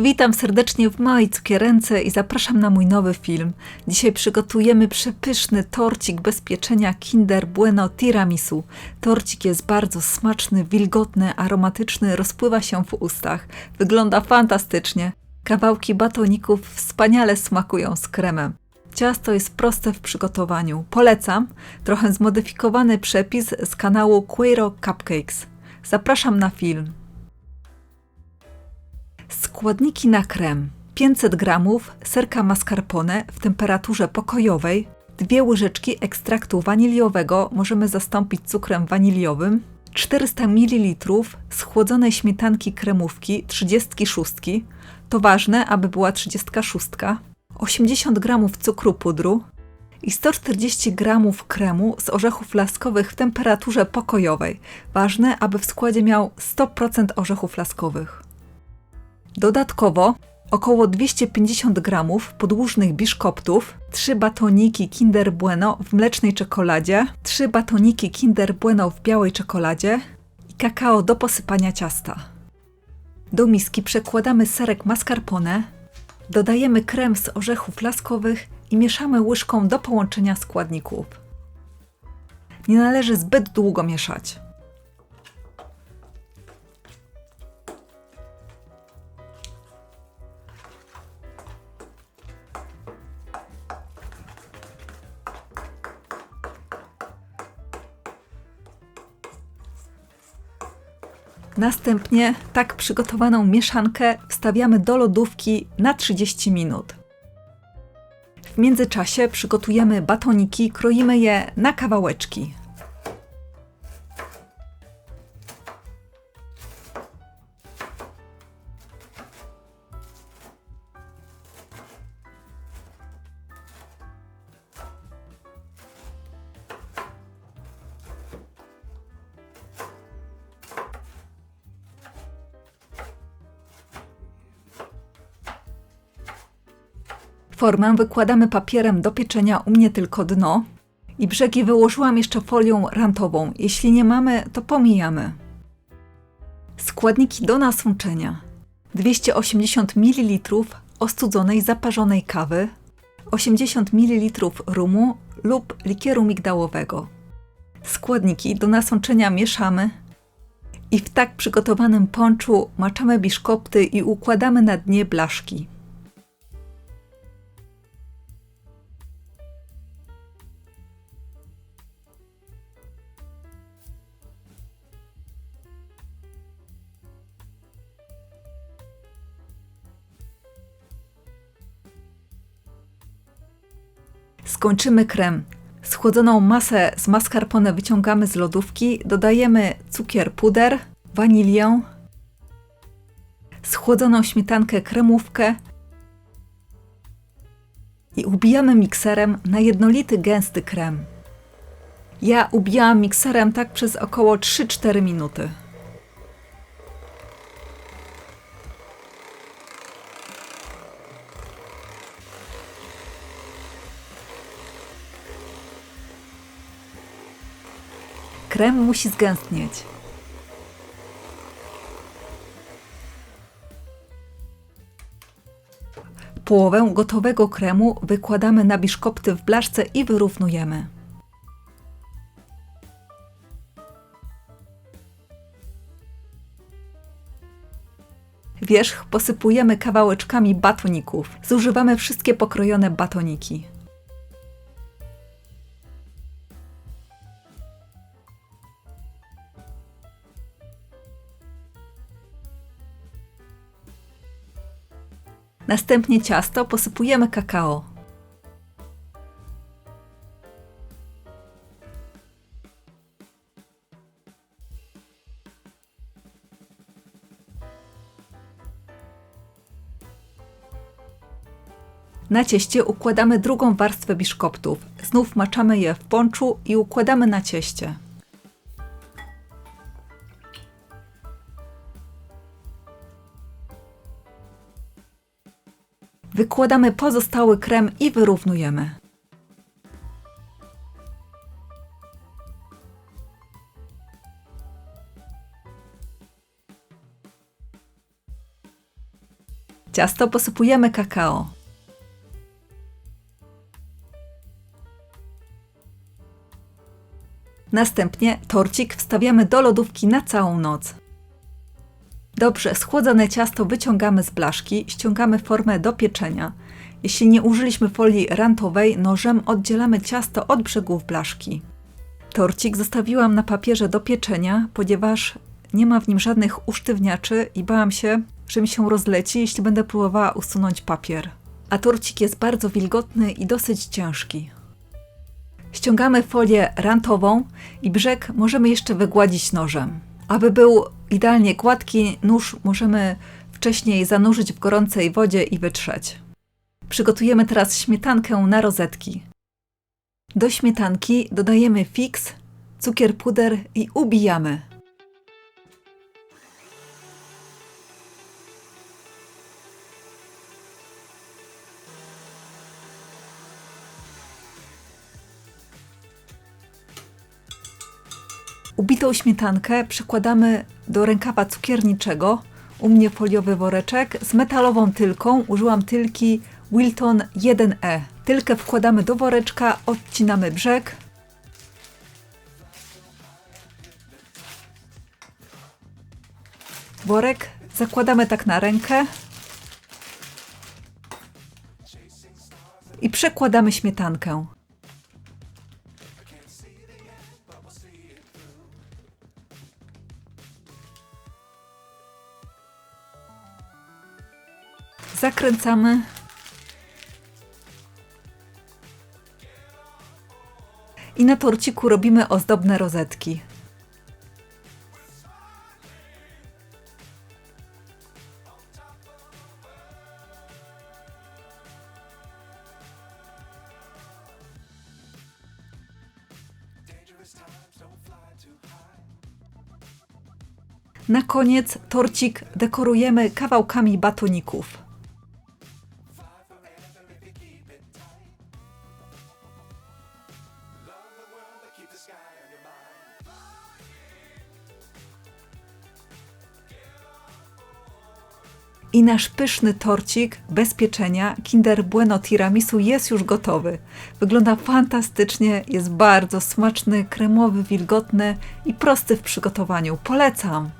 Witam serdecznie w małej cukierence i zapraszam na mój nowy film. Dzisiaj przygotujemy przepyszny torcik bez pieczenia Kinder Bueno Tiramisu. Torcik jest bardzo smaczny, wilgotny, aromatyczny, rozpływa się w ustach. Wygląda fantastycznie. Kawałki batoników wspaniale smakują z kremem. Ciasto jest proste w przygotowaniu. Polecam trochę zmodyfikowany przepis z kanału Queiro Cupcakes. Zapraszam na film. Składniki na krem: 500 g serka mascarpone w temperaturze pokojowej, dwie łyżeczki ekstraktu waniliowego. Możemy zastąpić cukrem waniliowym, 400 ml schłodzonej śmietanki kremówki 36, to ważne, aby była 36, 80 g cukru pudru i 140 g kremu z orzechów laskowych w temperaturze pokojowej. Ważne, aby w składzie miał 100% orzechów laskowych. Dodatkowo około 250 g podłużnych biszkoptów, 3 batoniki Kinder Bueno w mlecznej czekoladzie, 3 batoniki Kinder Bueno w białej czekoladzie i kakao do posypania ciasta. Do miski przekładamy serek mascarpone, dodajemy krem z orzechów laskowych i mieszamy łyżką do połączenia składników. Nie należy zbyt długo mieszać. Następnie tak przygotowaną mieszankę wstawiamy do lodówki na 30 minut. W międzyczasie przygotujemy batoniki, kroimy je na kawałeczki. Formę wykładamy papierem do pieczenia, u mnie tylko dno. I brzegi wyłożyłam jeszcze folią rantową. Jeśli nie mamy, to pomijamy. Składniki do nasączenia: 280 ml ostudzonej zaparzonej kawy, 80 ml rumu lub likieru migdałowego. Składniki do nasączenia mieszamy i w tak przygotowanym ponczu maczamy biszkopty i układamy na dnie blaszki. Skończymy krem. Schłodzoną masę z mascarpone wyciągamy z lodówki, dodajemy cukier puder, wanilię, schłodzoną śmietankę kremówkę i ubijamy mikserem na jednolity gęsty krem. Ja ubijałam mikserem tak przez około 3-4 minuty. Krem musi zgęstnieć. Połowę gotowego kremu wykładamy na biszkopty w blaszce i wyrównujemy. Wierzch posypujemy kawałeczkami batoników. Zużywamy wszystkie pokrojone batoniki. Następnie ciasto posypujemy kakao. Na cieście układamy drugą warstwę biszkoptów. Znów maczamy je w ponczu i układamy na cieście. Wykładamy pozostały krem i wyrównujemy. Ciasto posypujemy kakao. Następnie torcik wstawiamy do lodówki na całą noc. Dobrze schłodzone ciasto wyciągamy z blaszki, ściągamy formę do pieczenia. Jeśli nie użyliśmy folii rantowej, nożem oddzielamy ciasto od brzegów blaszki. Torcik zostawiłam na papierze do pieczenia, ponieważ nie ma w nim żadnych usztywniaczy i bałam się, że mi się rozleci, jeśli będę próbowała usunąć papier. A torcik jest bardzo wilgotny i dosyć ciężki. Ściągamy folię rantową i brzeg możemy jeszcze wygładzić nożem. Aby był idealnie gładki, nóż możemy wcześniej zanurzyć w gorącej wodzie i wytrzeć. Przygotujemy teraz śmietankę na rozetki. Do śmietanki dodajemy fix, cukier puder i ubijamy. Ubitą śmietankę przykładamy do rękawa cukierniczego. U mnie foliowy woreczek z metalową tylką. Użyłam tylki Wilton 1E. Tylkę wkładamy do woreczka, odcinamy brzeg. Worek zakładamy tak na rękę. I przekładamy śmietankę. Zakręcamy. I na torciku robimy ozdobne rozetki. Na koniec torcik dekorujemy kawałkami batoników. I nasz pyszny torcik bez pieczenia Kinder Bueno Tiramisu jest już gotowy. Wygląda fantastycznie, jest bardzo smaczny, kremowy, wilgotny i prosty w przygotowaniu. Polecam!